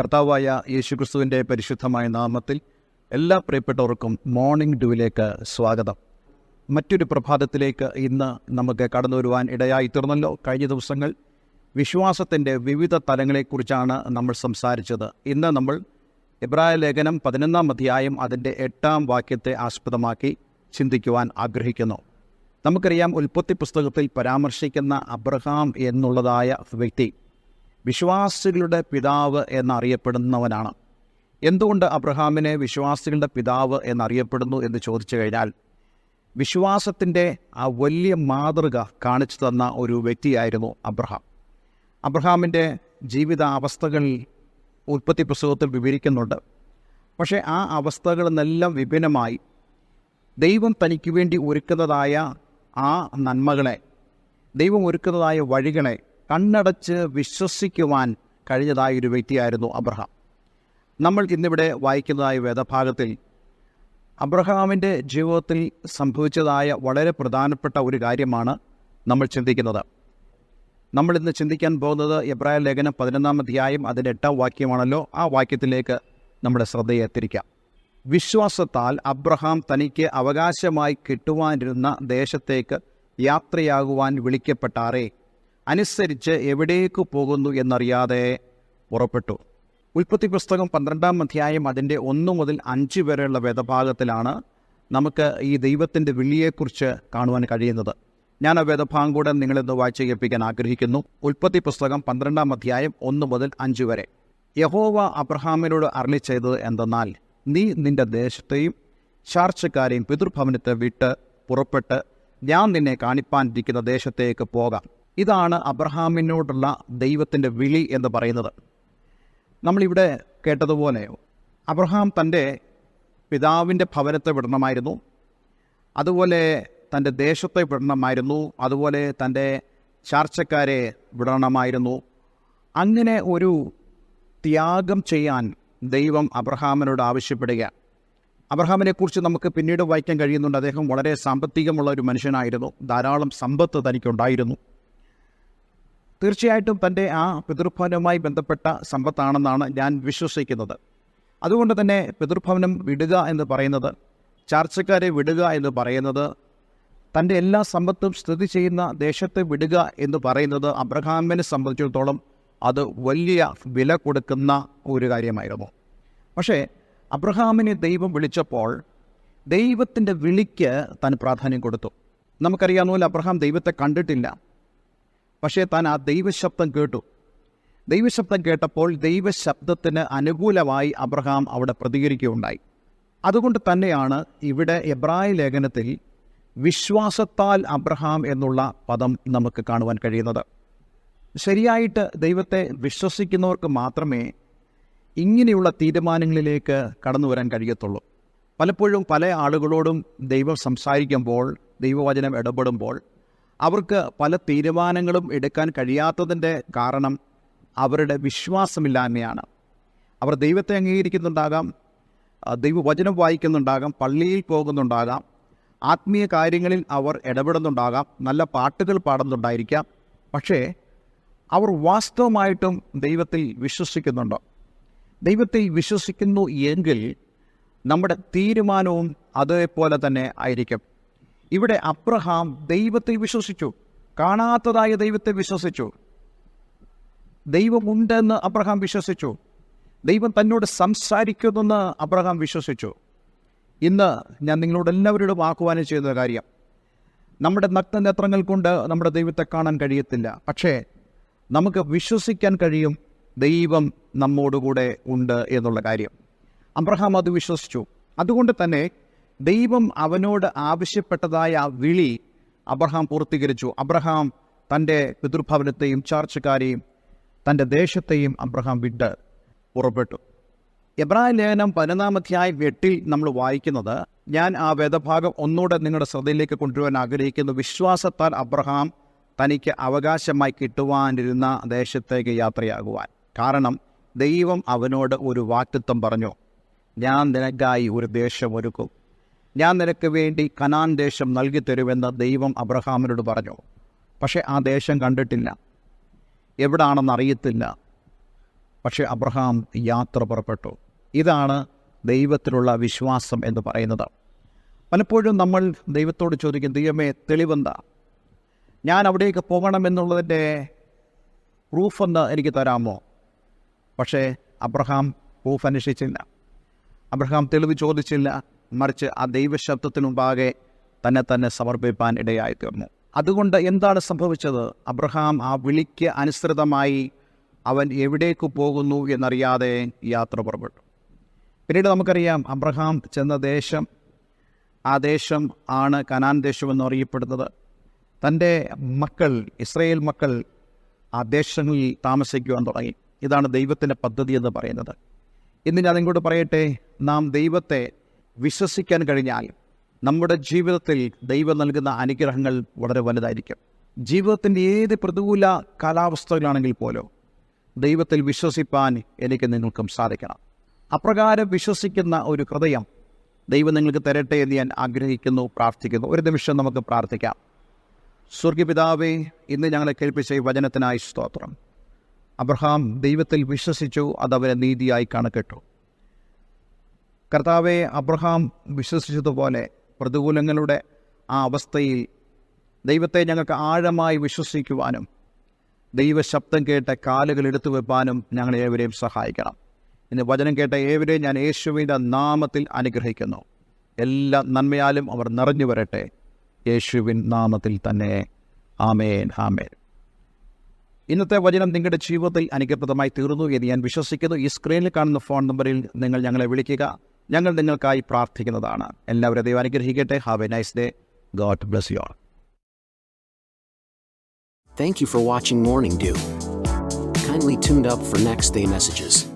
കർത്താവായ യേശുക്രിസ്തുവിന്റെ പരിശുദ്ധമായ നാമത്തിൽ എല്ലാ പ്രിയപ്പെട്ടവർക്കും മോർണിംഗ് ഡ്യൂവിലേക്ക് സ്വാഗതം. മറ്റൊരു പ്രഭാതത്തിലേക്ക് ഇന്ന് നമുക്ക് കടന്നു വരുവാൻ ഇടയായി തീർന്നല്ലോ. കഴിഞ്ഞ ദിവസങ്ങൾ വിശ്വാസത്തിന്റെ വിവിധ തലങ്ങളെക്കുറിച്ചാണ് നമ്മൾ സംസാരിച്ചത്. ഇന്ന് നമ്മൾ ഇബ്രായ ലേഖനം പതിനൊന്നാം അധ്യായം അതിന്റെ എട്ടാം വാക്യത്തെ ആസ്പദമാക്കി ചിന്തിക്കുവാൻ ആഗ്രഹിക്കുന്നു. നമുക്കറിയാം ഉൽപ്പത്തി പുസ്തകത്തിൽ പരാമർശിക്കുന്ന അബ്രഹാം എന്നുള്ളതായ വ്യക്തി വിശ്വാസികളുടെ പിതാവ് എന്നറിയപ്പെടുന്നവനാണ്. എന്തുകൊണ്ട് അബ്രഹാമിനെ വിശ്വാസികളുടെ പിതാവ് എന്നറിയപ്പെടുന്നു എന്ന് ചോദിച്ചു കഴിഞ്ഞാൽ വിശ്വാസത്തിന്റെ ആ വലിയ മാതൃക കാണിച്ചു തന്ന ഒരു വ്യക്തിയായിരുന്നു അബ്രഹാം. അബ്രഹാമിന്റെ ജീവിത അവസ്ഥകൾ ഉൽപ്പത്തി പുസ്തകത്തിൽ വിവരിക്കുന്നുണ്ട്. പക്ഷേ ആ അവസ്ഥകളിൽ വിഭിന്നമായി. ദൈവം തനിക്ക് വേണ്ടി ഒരുക്കുന്നതായ ആ നന്മകളെ ദൈവം ഒരുക്കുന്നതായ വഴികളെ കണ്ണടച്ച് വിശ്വസിക്കുവാൻ കഴിഞ്ഞതായ ഒരു വ്യക്തിയായിരുന്നു അബ്രഹാം. നമ്മൾ ഇന്നിവിടെ വായിക്കുന്നതായ വേദഭാഗത്തിൽ അബ്രഹാമിന്റെ ജീവിതത്തിൽ സംഭവിച്ചതായ വളരെ പ്രധാനപ്പെട്ട ഒരു കാര്യമാണ് നമ്മൾ ചിന്തിക്കുന്നത്. നമ്മൾ ഇന്ന് ചിന്തിക്കാൻ പോകുന്നത് എബ്രായ ലേഖനം പതിനൊന്നാം അധ്യായം അതിന്റെ എട്ടാം വാക്യമാണല്ലോ. ആ വാക്യത്തിലേക്ക് നമ്മുടെ ശ്രദ്ധയെ എത്തിരിക്കാം. വിശ്വാസത്താൽ അബ്രഹാം തനിക്ക് അവകാശമായി കിട്ടുവാനിരുന്ന ദേശത്തേക്ക് യാത്രയാകുവാൻ വിളിക്കപ്പെട്ടാറേ. അനുസരിച്ച് എവിടേക്ക് പോകുന്നു എന്നറിയാതെ പുറപ്പെട്ടു. ഉൽപ്പത്തി പുസ്തകം പന്ത്രണ്ടാം അധ്യായം അതിന്റെ ഒന്ന് മുതൽ അഞ്ച് വരെയുള്ള വേദഭാഗത്തിലാണ് നമുക്ക് ഈ ദൈവത്തിന്റെ വിളിയെക്കുറിച്ച് കാണുവാൻ കഴിയുന്നത്. ഞാൻ ആ വേദഭാഗം കൂടെ നിങ്ങളിന്ന് വായിച്ച് കേൾപ്പിക്കാൻ ആഗ്രഹിക്കുന്നു. ഉൽപ്പത്തി പുസ്തകം പന്ത്രണ്ടാം അധ്യായം ഒന്ന് മുതൽ അഞ്ച് വരെ. യഹോവ അബ്രഹാമിനോട് അരളി ചെയ്തത് എന്തെന്നാൽ നീ നിന്റെ ദേശത്തെയും ചാർച്ചക്കാരെയും പിതൃഭവനത്തെ വിട്ട് പുറപ്പെട്ട് ഞാൻ നിന്നെ കാണിപ്പാനിരിക്കുന്ന ദേശത്തേക്ക് പോകാം. ഇതാണ് അബ്രഹാമിനോടുള്ള ദൈവത്തിന്റെ വിളി എന്ന് പറയുന്നത്. നമ്മളിവിടെ കേട്ടതുപോലെ അബ്രഹാം തന്റെ പിതാവിന്റെ ഭവനത്തെ വിടണമായിരുന്നു. അതുപോലെ തന്റെ ദേശത്തെ വിടണമായിരുന്നു. അതുപോലെ തന്റെ ചാർച്ചക്കാരെ വിടണമായിരുന്നു. അങ്ങനെ ഒരു ത്യാഗം ചെയ്യാൻ ദൈവം അബ്രഹാമിനോട് ആവശ്യപ്പെടുക. അബ്രഹാമിനെക്കുറിച്ച് നമുക്ക് പിന്നീട് വായിക്കാൻ കഴിയുന്നുണ്ട്. അദ്ദേഹം വളരെ സാമ്പത്തികമുള്ള ഒരു മനുഷ്യനായിരുന്നു. ധാരാളം സമ്പത്ത് തനിക്കുണ്ടായിരുന്നു. തീർച്ചയായിട്ടും തന്റെ ആ പിതൃഭവനവുമായി ബന്ധപ്പെട്ട സമ്പത്താണെന്നാണ് ഞാൻ വിശ്വസിക്കുന്നത്. അതുകൊണ്ട് തന്നെ പിതൃഭവനം വിടുക എന്ന് പറയുന്നത് ചാർച്ചക്കാരെ വിടുക എന്ന് പറയുന്നത് തന്റെ എല്ലാ സമ്പത്തും സ്ഥിതി ചെയ്യുന്ന ദേശത്തെ വിടുക എന്ന് പറയുന്നത് അബ്രഹാമിനെ സംബന്ധിച്ചിടത്തോളം അത് വലിയ വില കൊടുക്കുന്ന ഒരു കാര്യമായിരുന്നു. പക്ഷേ അബ്രഹാമിനെ ദൈവം വിളിച്ചപ്പോൾ ദൈവത്തിന്റെ വിളിക്ക് താൻ പ്രാധാന്യം കൊടുത്തു. നമുക്കറിയാവുന്ന പോലെ അബ്രഹാം ദൈവത്തെ കണ്ടിട്ടില്ല. പക്ഷേ താൻ ആ ദൈവശബ്ദം കേട്ടു. ദൈവശബ്ദം കേട്ടപ്പോൾ ദൈവശബ്ദത്തിന് അനുകൂലമായി അബ്രഹാം അവിടെ പ്രതികരിക്കുകയുണ്ടായി. അതുകൊണ്ട് തന്നെയാണ് ഇവിടെ എബ്രായ ലേഖനത്തിൽ വിശ്വാസത്താൽ അബ്രഹാം എന്നുള്ള പദം നമുക്ക് കാണുവാൻ കഴിയുന്നത്. ശരിയായിട്ട് ദൈവത്തെ വിശ്വസിക്കുന്നവർക്ക് മാത്രമേ ഇങ്ങനെയുള്ള തീരുമാനങ്ങളിലേക്ക് കടന്നു വരാൻ കഴിയത്തുള്ളൂ. പലപ്പോഴും പല ആളുകളോടും ദൈവം സംസാരിക്കുമ്പോൾ ദൈവവചനം ഇടപെടുമ്പോൾ അവർക്ക് പല തീരുമാനങ്ങളും എടുക്കാൻ കഴിയാത്തതിന്റെ കാരണം അവരുടെ വിശ്വാസമില്ലായ്മയാണ്. അവർ ദൈവത്തെ അംഗീകരിക്കുന്നുണ്ടാകാം ദൈവവചനം വായിക്കുന്നുണ്ടാകാം പള്ളിയിൽ പോകുന്നുണ്ടാകാം ആത്മീയ കാര്യങ്ങളിൽ അവർ ഇടപെടുന്നുണ്ടാകാം നല്ല പാട്ടുകൾ പാടുന്നുണ്ടായിരിക്കാം. പക്ഷേ അവർ വാസ്തവമായിട്ടും ദൈവത്തിൽ വിശ്വസിക്കുന്നുണ്ടോ. ദൈവത്തിൽ വിശ്വസിക്കുന്നു എങ്കിൽ നമ്മുടെ തീരുമാനവും അതേപോലെ തന്നെ ആയിരിക്കും. ഇവിടെ അബ്രഹാം ദൈവത്തെ വിശ്വസിച്ചു. കാണാത്തതായ ദൈവത്തെ വിശ്വസിച്ചു. ദൈവമുണ്ടെന്ന് അബ്രഹാം വിശ്വസിച്ചു. ദൈവം തന്നോട് സംസാരിക്കുന്നെന്ന് അബ്രഹാം വിശ്വസിച്ചു. ഇന്ന് ഞാൻ നിങ്ങളോട് എല്ലാവരോടും ആഹ്വാനം ചെയ്യുന്ന കാര്യം നമ്മുടെ നഗ്നനേത്രങ്ങൾ കൊണ്ട് നമ്മുടെ ദൈവത്തെ കാണാൻ കഴിയത്തില്ല. പക്ഷേ നമുക്ക് വിശ്വസിക്കാൻ കഴിയും ദൈവം നമ്മോടുകൂടെ ഉണ്ട് എന്നുള്ള കാര്യം. അബ്രഹാം അത് വിശ്വസിച്ചു. അതുകൊണ്ട് തന്നെ ദൈവം അവനോട് ആവശ്യപ്പെട്ടതായ വിളി അബ്രഹാം പൂർത്തീകരിച്ചു. അബ്രഹാം തന്റെ പിതൃഭവനത്തെയും ചാർച്ചക്കാരെയും തന്റെ ദേശത്തെയും അബ്രഹാം വിട്ട് പുറപ്പെട്ടു. എബ്രാഹിം ലേഖനം പതിനൊന്നാം അധ്യായം എട്ടിൽ നമ്മൾ വായിക്കുന്നത് ഞാൻ ആ വേദഭാഗം ഒന്നുകൂടെ നിങ്ങളുടെ ശ്രദ്ധയിലേക്ക് കൊണ്ടുവരാൻ ആഗ്രഹിക്കുന്നു. വിശ്വാസത്താൽ അബ്രഹാം തനിക്ക് അവകാശമായി കിട്ടുവാനിരുന്ന ദേശത്തേക്ക് യാത്രയാകുവാൻ. കാരണം ദൈവം അവനോട് ഒരു വാക്തത്വം പറഞ്ഞു ഞാൻ നിനക്കായി ഒരു ദേശം ഒരുക്കും. ഞാൻ നിനക്ക് വേണ്ടി കനാൻ ദേശം നൽകി തരുമെന്ന് ദൈവം അബ്രഹാമിനോട് പറഞ്ഞു. പക്ഷേ ആ ദേശം കണ്ടിട്ടില്ല. എവിടാണെന്ന് അറിയത്തില്ല. പക്ഷേ അബ്രഹാം യാത്ര പുറപ്പെട്ടു. ഇതാണ് ദൈവത്തിലുള്ള വിശ്വാസം എന്ന് പറയുന്നത്. പലപ്പോഴും നമ്മൾ ദൈവത്തോട് ചോദിക്കും ദൈവമേ തെളിവെന്താ? ഞാൻ അവിടേക്ക് പോകണമെന്നുള്ളതിന്റെ പ്രൂഫൊന്ന് എനിക്ക് തരാമോ? പക്ഷേ അബ്രഹാം പ്രൂഫ് അന്വേഷിച്ചില്ല. അബ്രഹാം തെളിവ് ചോദിച്ചില്ല. മറിച്ച് ആ ദൈവശബ്ദത്തിനുമ്പാകെ തന്നെ തന്നെ സമർപ്പിപ്പാൻ ഇടയായി തീർന്നു അതുകൊണ്ട് എന്താണ് സംഭവിച്ചത്? അബ്രഹാം ആ വിളിക്ക് അനുസൃതമായി അവൻ എവിടേക്ക് പോകുന്നു എന്നറിയാതെ യാത്ര പുറപ്പെട്ടു. പിന്നീട് നമുക്കറിയാം അബ്രഹാം ചെന്ന ദേശം ആ ദേശം ആണ് കനാൻ ദേശമെന്ന് അറിയപ്പെടുന്നത്. തന്റെ മക്കൾ ഇസ്രയേൽ മക്കൾ ആ ദേശങ്ങളിൽ താമസിക്കുവാൻ തുടങ്ങി. ഇതാണ് ദൈവത്തിന്റെ പദ്ധതി എന്ന് പറയുന്നത്. ഇന്ന് ഞാൻ നിങ്ങളോട് പറയട്ടെ. നാം ദൈവത്തെ വിശ്വസിക്കാൻ കഴിഞ്ഞാൽ നമ്മുടെ ജീവിതത്തിൽ ദൈവം നൽകുന്ന അനുഗ്രഹങ്ങൾ വളരെ വലുതായിരിക്കും. ജീവിതത്തിന്റെ ഏത് പ്രതികൂല കാലാവസ്ഥകളാണെങ്കിൽ പോലും ദൈവത്തിൽ വിശ്വസിപ്പാൻ എനിക്ക് നിങ്ങൾക്കും സാധിക്കണം. അപ്രകാരം വിശ്വസിക്കുന്ന ഒരു ഹൃദയം ദൈവം നിങ്ങൾക്ക് തരട്ടെ എന്ന് ഞാൻ ആഗ്രഹിക്കുന്നു പ്രാർത്ഥിക്കുന്നു. ഒരു നിമിഷം നമുക്ക് പ്രാർത്ഥിക്കാം. സ്വർഗപിതാവേ ഇന്ന് ഞങ്ങളെ കേൾപ്പിച്ച ഈ വചനത്തിനായി സ്തോത്രം. അബ്രഹാം ദൈവത്തിൽ വിശ്വസിച്ചു അതവരെ നീതിയായി കണക്കിട്ടു. കർത്താവെ അബ്രഹാം വിശ്വസിച്ചതുപോലെ പ്രതികൂലങ്ങളുടെ ആ അവസ്ഥയിൽ ദൈവത്തെ ഞങ്ങൾക്ക് ആഴമായി വിശ്വസിക്കുവാനും ദൈവശബ്ദം കേട്ട കാലുകൾ എടുത്തു വെപ്പാനും ഞങ്ങൾ ഏവരെയും സഹായിക്കണം. ഇന്ന് വചനം കേട്ട ഏവരെയും ഞാൻ യേശുവിന്റെ നാമത്തിൽ അനുഗ്രഹിക്കുന്നു. എല്ലാ നന്മയാലും അവർ നിറഞ്ഞു വരട്ടെ. യേശുവിൻ നാമത്തിൽ തന്നെ. ആമേൻ ആമേൻ. ഇന്നത്തെ വചനം നിങ്ങളുടെ ജീവിതത്തിൽ അനുഗ്രഹപ്രദമായി തീർന്നു എന്ന് ഞാൻ വിശ്വസിക്കുന്നു. ഈ സ്ക്രീനിൽ കാണുന്ന ഫോൺ നമ്പറിൽ നിങ്ങൾ ഞങ്ങളെ വിളിക്കുക. ഞങ്ങൾ നിങ്ങൾക്കായി പ്രാർത്ഥിക്കുന്നതാണ് എല്ലാവരും ദൈവം അനുഗ്രഹിക്കട്ടെ have a nice day God bless you all Thank you for watching Morning Dew. Kindly tuned up for next day messages.